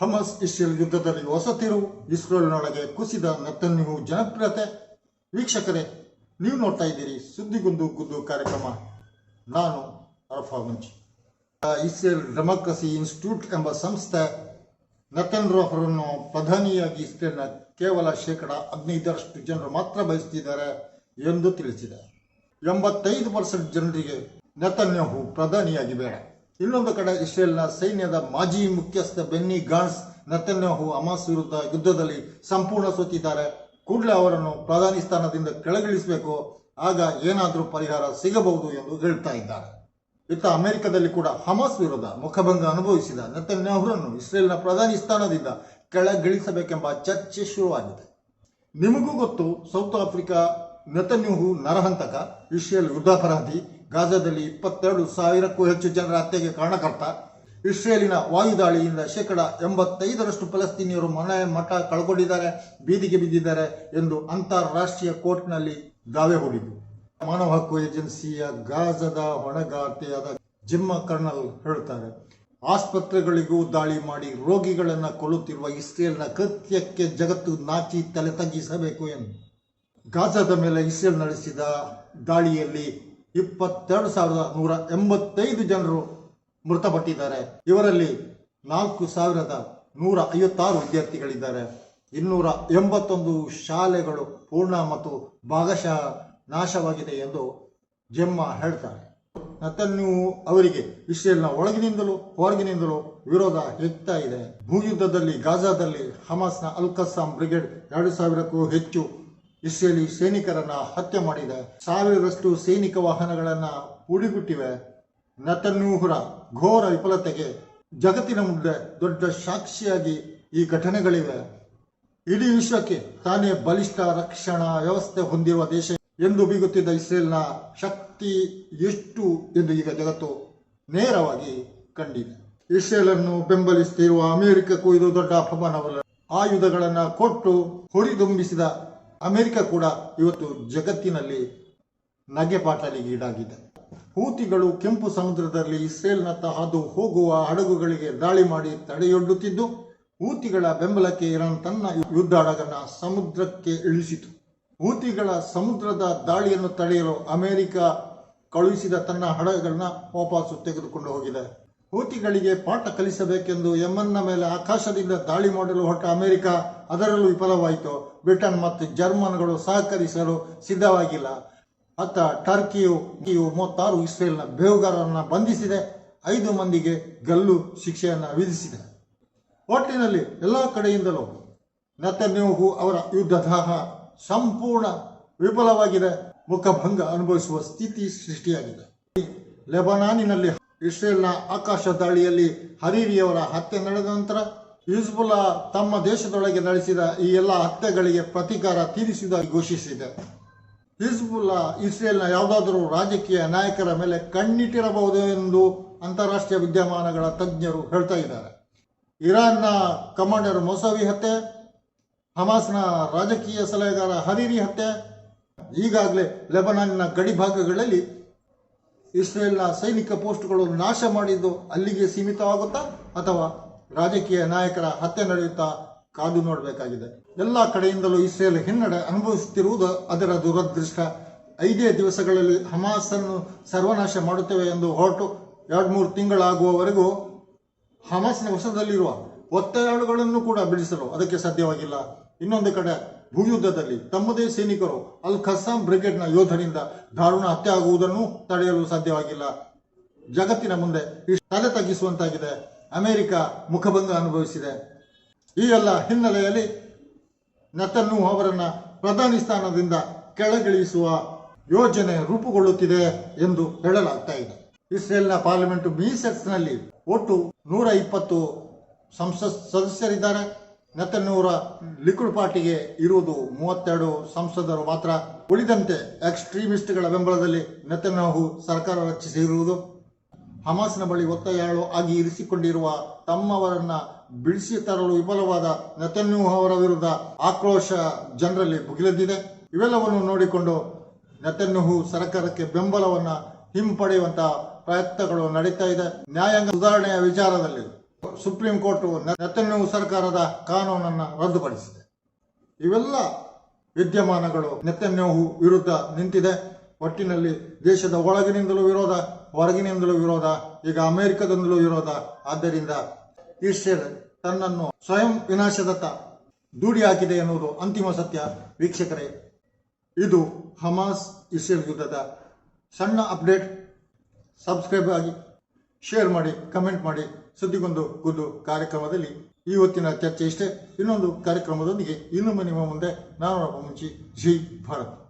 Hummus Israel ಯುದ್ಧದಲ್ಲಿ ಹೊಸ ತಿರುವು ಇಸ್ರೇಲ್ನೊಳಗೆ ಕುಸಿದ ನತನ್ಯು ಜನಪ್ರಿಯತೆ. ವೀಕ್ಷಕರೇ, ನೀವು ನೋಡ್ತಾ ಇದ್ದೀರಿ ಸುದ್ದಿಗುಂದು ಗುದ್ದು ಕಾರ್ಯಕ್ರಮ. ನಾನು ಅರಫಾ ಮುಂಚಿ. ಇಸ್ರೇಲ್ ಡೆಮೋಕ್ರಸಿ ಇನ್ಸ್ಟಿಟ್ಯೂಟ್ ಎಂಬ ಸಂಸ್ಥೆ ನತನ್ ರೋಹರನ್ನು ಪ್ರಧಾನಿಯಾಗಿ ಇಸ್ರೇಲ್ನ ಕೇವಲ ಶೇಕಡ ಹದಿನೈದರಷ್ಟು ಜನರು ಮಾತ್ರ ಬಯಸುತ್ತಿದ್ದಾರೆ ಎಂದು ತಿಳಿಸಿದೆ. ಎಂಬತ್ತೈದು ಪರ್ಸೆಂಟ್ ಜನರಿಗೆ ನತನ್ಯಾಹು ಪ್ರಧಾನಿಯಾಗಿ ಬೇಡ. ಇನ್ನೊಂದು ಕಡೆ ಇಸ್ರೇಲ್ನ ಸೈನ್ಯದ ಮಾಜಿ ಮುಖ್ಯಸ್ಥ ಬೆನ್ನಿ ಗಾನ್ಸ್ ನತನ್ಯಾಹು ಅಮಾಸ್ ವಿರುದ್ಧ ಯುದ್ಧದಲ್ಲಿ ಸಂಪೂರ್ಣ ಸೋತಿದ್ದಾರೆ. ಕೂಡಲೇ ಅವರನ್ನು ಪ್ರಧಾನಿ ಸ್ಥಾನದಿಂದ ಕೆಳಗಿಳಿಸಬೇಕು. ಆಗ ಏನಾದರೂ ಪರಿಹಾರ ಸಿಗಬಹುದು ಎಂದು ಹೇಳ್ತಾ ಇದ್ದಾರೆ. ಇತ್ತ ಅಮೆರಿಕದಲ್ಲಿ ಕೂಡ ಹಮಾಸ್ ವಿರುದ್ಧ ಮುಖಭಂಗ ಅನುಭವಿಸಿದ ನತನ್ಯಾಹುರನ್ನು ಇಸ್ರೇಲ್ನ ಪ್ರಧಾನಿ ಸ್ಥಾನದಿಂದ ಕೆಳಗಿಳಿಸಬೇಕೆಂಬ ಚರ್ಚೆ ಶುರುವಾಗಿದೆ. ನಿಮಗೂ ಗೊತ್ತು, ಸೌತ್ ಆಫ್ರಿಕಾ ನೆತನ್ಯೂಹು ನರಹಂತಕ, ಇಸ್ರೇಲ್ ಯುದ್ಧಾಪರಾಧಿ ಗಾಜಾದಲ್ಲಿ ಇಪ್ಪತ್ತೆರಡು ಸಾವಿರಕ್ಕೂ ಹೆಚ್ಚು ಜನರ ಹತ್ಯೆಗೆ ಕಾರಣಕರ್ತ. ಇಸ್ರೇಲಿನ ವಾಯುದಾಳಿಯಿಂದ ಶೇಕಡ ಎಂಬತ್ತೈದರಷ್ಟು ಫಲಸ್ತೀನಿಯರು ಮನೆ ಮಠ ಕಳ್ಕೊಂಡಿದ್ದಾರೆ, ಬೀದಿಗೆ ಬಿದ್ದಿದ್ದಾರೆ ಎಂದು ಅಂತಾರಾಷ್ಟ್ರೀಯ ಕೋರ್ಟ್ನಲ್ಲಿ ದಾವೆ ಹೂಡಿತು ಮಾನವ ಹಕ್ಕು ಏಜೆನ್ಸಿಯ ಗಾಜದ ಹೊಣೆಗಾರ್ತೆಯಾದ ಜಿಮ್ಮ ಕರ್ನಲ್ ಹೇಳುತ್ತಾರೆ, ಆಸ್ಪತ್ರೆಗಳಿಗೂ ದಾಳಿ ಮಾಡಿ ರೋಗಿಗಳನ್ನು ಕೊಲ್ಲುತ್ತಿರುವ ಇಸ್ರೇಲ್ನ ಕೃತ್ಯಕ್ಕೆ ಜಗತ್ತು ನಾಚಿ ತಲೆ ತಗ್ಗಿಸಬೇಕು ಎಂದು. ಗಾಜಾದ ಮೇಲೆ ಇಸ್ರೇಲ್ ನಡೆಸಿದ ದಾಳಿಯಲ್ಲಿ ಇಪ್ಪತ್ತೆರಡು ಸಾವಿರದ ನೂರ ಎಂಬತ್ತೈದು ಜನರು ಮೃತಪಟ್ಟಿದ್ದಾರೆ. ಇವರಲ್ಲಿ ನಾಲ್ಕು ಸಾವಿರದ ನೂರ ಐವತ್ತಾರು ವಿದ್ಯಾರ್ಥಿಗಳಿದ್ದಾರೆ. ಇನ್ನೂರ ಎಂಬತ್ತೊಂದು ಶಾಲೆಗಳು ಪೂರ್ಣ ಮತ್ತು ಭಾಗಶಃ ನಾಶವಾಗಿದೆ ಎಂದು ಜೆಮ್ಮ ಹೇಳ್ತಾರೆ. ನತನ್ಯು ಅವರಿಗೆ ಇಸ್ರೇಲ್ನ ಒಳಗಿನಿಂದಲೂ ಹೊರಗಿನಿಂದಲೂ ವಿರೋಧ ಹೆಚ್ಚುತ್ತಾ ಇದೆ ಭೂಯುದ್ಧದಲ್ಲಿ ಗಾಜಾದಲ್ಲಿ ಹಮಾಸ್ನ ಅಲ್ ಕಸ್ಸಾಂ ಬ್ರಿಗೇಡ್ ಎರಡು ಸಾವಿರಕ್ಕೂ ಹೆಚ್ಚು ಇಸ್ರೇಲಿ ಸೈನಿಕರನ್ನ ಹತ್ಯೆ ಮಾಡಿದೆ. ಸಾವಿರದಷ್ಟು ಸೈನಿಕ ವಾಹನಗಳನ್ನ ಪುಡಿಗುಟ್ಟಿವೆ ನತನ್ಯೂಹುರ ಘೋರ ವಿಫಲತೆಗೆ ಜಗತ್ತಿನ ಮುಂದೆ ದೊಡ್ಡ ಸಾಕ್ಷಿಯಾಗಿ ಈ ಘಟನೆಗಳಿವೆ. ಇಡೀ ವಿಶ್ವಕ್ಕೆ ತಾನೇ ಬಲಿಷ್ಠ ರಕ್ಷಣಾ ವ್ಯವಸ್ಥೆ ಹೊಂದಿರುವ ದೇಶ ಎಂದು ಬೀಗುತ್ತಿದ್ದ ಇಸ್ರೇಲ್ನ ಶಕ್ತಿ ಎಷ್ಟು ಎಂದು ಈಗ ಜಗತ್ತು ನೇರವಾಗಿ ಕಂಡಿದೆ. ಇಸ್ರೇಲ್ ಅನ್ನು ಬೆಂಬಲಿಸುತ್ತಿರುವ ಅಮೆರಿಕಕ್ಕೂ ಇದು ದೊಡ್ಡ ಅಪಮಾನವಲ್ಲ. ಆಯುಧಗಳನ್ನು ಕೊಟ್ಟು ಹುರಿದುಂಬಿಸಿದ ಅಮೆರಿಕ ಕೂಡ ಇವತ್ತು ಜಗತ್ತಿನಲ್ಲಿ ನಗೆಪಾಟಲಿಗೆ ಈಡಾಗಿದೆ. ಹೂತಿಗಳು ಕೆಂಪು ಸಮುದ್ರದಲ್ಲಿ ಇಸ್ರೇಲ್ನತ್ತ ಹಾದು ಹೋಗುವ ಹಡಗುಗಳಿಗೆ ದಾಳಿ ಮಾಡಿ ತಡೆಯೊಡ್ಡುತ್ತಿದ್ದು, ಹೂತಿಗಳ ಬೆಂಬಲಕ್ಕೆ ಇರಾನ್ ತನ್ನ ಯುದ್ಧ ಹಡಗನ್ನು ಸಮುದ್ರಕ್ಕೆ ಇಳಿಸಿತು. ಹೂತಿಗಳ ಸಮುದ್ರದ ದಾಳಿಯನ್ನು ತಡೆಯಲು ಅಮೆರಿಕ ಕಳುಹಿಸಿದ ತನ್ನ ಹಡಗನ್ನ ವಾಪಸ್ಸು ತೆಗೆದುಕೊಂಡು ಹೋಗಿದೆ. ಹೂತಿಗಳಿಗೆ ಪಾಠ ಕಲಿಸಬೇಕೆಂದು ಯಮನ್ನ ಮೇಲೆ ಆಕಾಶದಿಂದ ದಾಳಿ ಮಾಡಲು ಹೊರಟ ಅಮೆರಿಕ, ಅದರಲ್ಲೂ ವಿಫಲವಾಯಿತು. ಬ್ರಿಟನ್ ಮತ್ತು ಜರ್ಮನ್ಗಳು ಸಹಕರಿಸಲು ಸಿದ್ಧವಾಗಿಲ್ಲ. ಅತ್ತ ಟರ್ಕಿಯು ಮೂವತ್ತಾರು ಇಸ್ರೇಲ್ನ ಬೇಹುಗಾರರನ್ನು ಬಂಧಿಸಿದೆ. ಐದು ಮಂದಿಗೆ ಗಲ್ಲು ಶಿಕ್ಷೆಯನ್ನು ವಿಧಿಸಿದೆ. ಒಟ್ಟಿನಲ್ಲಿ ಎಲ್ಲ ಕಡೆಯಿಂದಲೂ ನೆತನ್ಯೂಹು ಅವರ ಯುದ್ಧದಾಹ ಸಂಪೂರ್ಣ ವಿಫಲವಾಗಿದೆ. ಮುಖಭಂಗ ಅನುಭವಿಸುವ ಸ್ಥಿತಿ ಸೃಷ್ಟಿಯಾಗಿದೆ. ಲೆಬನಾನಿನಲ್ಲಿ ಇಸ್ರೇಲ್ನ ಆಕಾಶ ದಾಳಿಯಲ್ಲಿ ಹರೀರಿಯವರ ಹತ್ಯೆ ನಡೆದ ನಂತರ ಹಿಜ್ಬುಲ್ಲಾ ತಮ್ಮ ದೇಶದೊಳಗೆ ನಡೆಸಿದ ಈ ಎಲ್ಲ ಹತ್ಯೆಗಳಿಗೆ ಪ್ರತೀಕಾರ ತೀರಿಸಿದ ಘೋಷಿಸಿದೆ. ಹಿಜ್ಬುಲ್ಲಾ ಇಸ್ರೇಲ್ನ ಯಾವುದಾದರೂ ರಾಜಕೀಯ ನಾಯಕರ ಮೇಲೆ ಕಣ್ಣಿಟ್ಟಿರಬಹುದು ಎಂದು ಅಂತಾರಾಷ್ಟ್ರೀಯ ವಿದ್ಯಮಾನಗಳ ತಜ್ಞರು ಹೇಳ್ತಾ ಇದ್ದಾರೆ. ಇರಾನ್ನ ಕಮಾಂಡರ್ ಮೊಸವಿ ಹತ್ಯೆ, ಹಮಾಸ್ನ ರಾಜಕೀಯ ಸಲಹೆಗಾರ ಹರೀರಿ ಹತ್ಯೆ, ಈಗಾಗಲೇ ಲೆಬನಾನಿನ ಗಡಿ ಭಾಗಗಳಲ್ಲಿ ಇಸ್ರೇಲ್ನ ಸೈನಿಕ ಪೋಸ್ಟ್ಗಳು ನಾಶ ಮಾಡಿದ್ದು ಅಲ್ಲಿಗೆ ಸೀಮಿತವಾಗುತ್ತಾ ಅಥವಾ ರಾಜಕೀಯ ನಾಯಕರ ಹತ್ಯೆ ನಡೆಯುತ್ತಾ ಕಾದು ನೋಡಬೇಕಾಗಿದೆ. ಎಲ್ಲ ಕಡೆಯಿಂದಲೂ ಇಸ್ರೇಲ್ ಹಿನ್ನಡೆ ಅನುಭವಿಸುತ್ತಿರುವುದು ಅದರ ದುರದೃಷ್ಟ. ಐದೇ ದಿವಸಗಳಲ್ಲಿ ಹಮಾಸ್ ಅನ್ನು ಸರ್ವನಾಶ ಮಾಡುತ್ತೇವೆ ಎಂದು ಹೊರಟು ಎರಡು ಮೂರು ತಿಂಗಳಾಗುವವರೆಗೂ ಹಮಾಸ್ನ ವಶದಲ್ಲಿರುವ ಒತ್ತೆಯಾಳುಗಳನ್ನು ಕೂಡ ಬಿಡಿಸಲು ಅದಕ್ಕೆ ಸಾಧ್ಯವಾಗಿಲ್ಲ. ಇನ್ನೊಂದು ಕಡೆ ಭೂಯುದ್ಧದಲ್ಲಿ ತಮ್ಮದೇ ಸೈನಿಕರು ಅಲ್ ಖಸ್ಸಾಂ ಬ್ರಿಗೇಡ್ನ ಯೋಧರಿಂದ ದಾರುಣ ಹತ್ಯೆ ಆಗುವುದನ್ನು ತಡೆಯಲು ಸಾಧ್ಯವಾಗಿಲ್ಲ. ಜಗತ್ತಿನ ಮುಂದೆ ತಲೆ ತಗ್ಗಿಸುವಂತಾಗಿದೆ. ಅಮೆರಿಕ ಮುಖಭಂಗ ಅನುಭವಿಸಿದೆ. ಈ ಎಲ್ಲ ಹಿನ್ನೆಲೆಯಲ್ಲಿ ನತನ್ನು ಅವರನ್ನ ಪ್ರಧಾನಿ ಸ್ಥಾನದಿಂದ ಕೆಳಗಿಳಿಸುವ ಯೋಜನೆ ರೂಪುಗೊಳ್ಳುತ್ತಿದೆ ಎಂದು ಹೇಳಲಾಗ್ತಾ ಇದೆ. ಇಸ್ರೇಲ್ನ ಪಾರ್ಲಿಮೆಂಟ್ ಮೀಸೆಟ್ಸ್ನಲ್ಲಿ ಒಟ್ಟು ನೂರ ಇಪ್ಪತ್ತು ಸಂಸತ್ ಸದಸ್ಯರಿದ್ದಾರೆ. ನೆತನ್ನೂರ ಲಿಕ್ವಿಡ್ ಪಾರ್ಟಿಗೆ ಇರುವುದು ಮೂವತ್ತೆರಡು ಸಂಸದರು ಮಾತ್ರ ಉಳಿದಂತೆ ಎಕ್ಸ್ಟ್ರೀಮಿಸ್ಟ್ಗಳ ಬೆಂಬಲದಲ್ಲಿ ನೆತನ್ಯಾಹು ಸರ್ಕಾರ ರಚಿಸಿರುವುದು. ಹಮಾಸ್ನ ಬಳಿ ಒತ್ತಾಯಗಳು ಆಗಿ ಇರಿಸಿಕೊಂಡಿರುವ ತಮ್ಮವರನ್ನ ಬಿಡಿಸಿ ತರಲು ವಿಫಲವಾದ ನೆತನ್ಯಾಹು ಅವರ ವಿರುದ್ಧ ಆಕ್ರೋಶ ಜನರಲ್ಲಿ ಭುಗಿಲೆದ್ದಿದೆ. ಇವೆಲ್ಲವನ್ನು ನೋಡಿಕೊಂಡು ನೆತನ್ಯಾಹು ಸರ್ಕಾರಕ್ಕೆ ಬೆಂಬಲವನ್ನ ಹಿಂಪಡೆಯುವಂತಹ ಪ್ರಯತ್ನಗಳು ನಡೀತಾ ಇದೆ. ನ್ಯಾಯಾಂಗ ಸುಧಾರಣೆಯ ವಿಚಾರದಲ್ಲಿ ಸುಪ್ರೀಂ ಕೋರ್ಟ್ ನೆತನ್ಯಾಹು ಸರ್ಕಾರದ ಕಾನೂನನ್ನು ರದ್ದುಪಡಿಸಿದೆ. ಇವೆಲ್ಲ ವಿದ್ಯಮಾನಗಳು ನೆತನ್ಯಾಹು ವಿರುದ್ಧ ನಿಂತಿದೆ. ಒಟ್ಟಿನಲ್ಲಿ ದೇಶದ ಒಳಗಿನಿಂದಲೂ ವಿರೋಧ, ಹೊರಗಿನಿಂದಲೂ ವಿರೋಧ, ಈಗ ಅಮೆರಿಕದಿಂದಲೂ ವಿರೋಧ. ಆದ್ದರಿಂದ ಇಸ್ರೇಲ್ ತನ್ನನ್ನು ಸ್ವಯಂ ವಿನಾಶದತ್ತ ದೂಡಿ ಹಾಕಿದೆ ಎನ್ನುವುದು ಅಂತಿಮ ಸತ್ಯ. ವೀಕ್ಷಕರೇ, ಇದು ಹಮಾಸ್ ಇಸ್ರೇಲ್ ಯುದ್ಧದ ಸಣ್ಣ ಅಪ್ಡೇಟ್. ಸಬ್ಸ್ಕ್ರೈಬ್ ಆಗಿ, ಶೇರ್ ಮಾಡಿ, ಕಮೆಂಟ್ ಮಾಡಿ. ಸುದ್ದಿಗೊಂದು ಗುದ್ದು ಕಾರ್ಯಕ್ರಮದಲ್ಲಿ ಈ ಹೊತ್ತಿನ ಚರ್ಚೆ ಇಷ್ಟೇ. ಇನ್ನೊಂದು ಕಾರ್ಯಕ್ರಮದೊಂದಿಗೆ ಇನ್ನೊಮ್ಮೆ ನಿಮ್ಮ ಮುಂದೆ. ನಾನು ಮುಂಚಿ. ಜೈ ಭಾರತ್.